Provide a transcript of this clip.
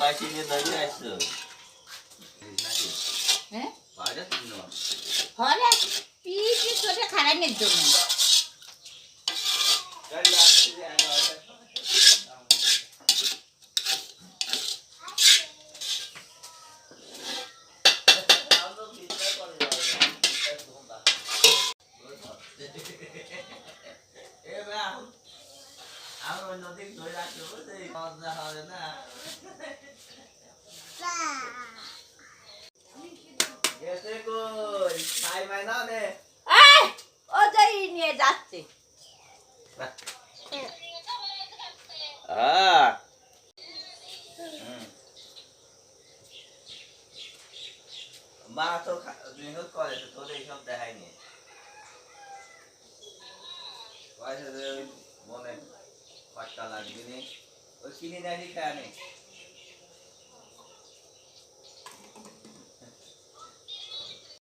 পাইছি নিয়ে দাঁড়িয়ে আসছো হ্যাঁ? পাওয়া হলে পিটি করে খারানোর জন্য। গাড়ি আসছে যে এগারোটা আমি অন্য দিক ধরে রাখতে হবে না। এই ও যাই নিয়ে যাচ্ছে। মা তো মেহনত করে তো তোর এইসব দেখায়নি মনে পাট্টা লাগবে নি। ওই কিনে দেখি খায়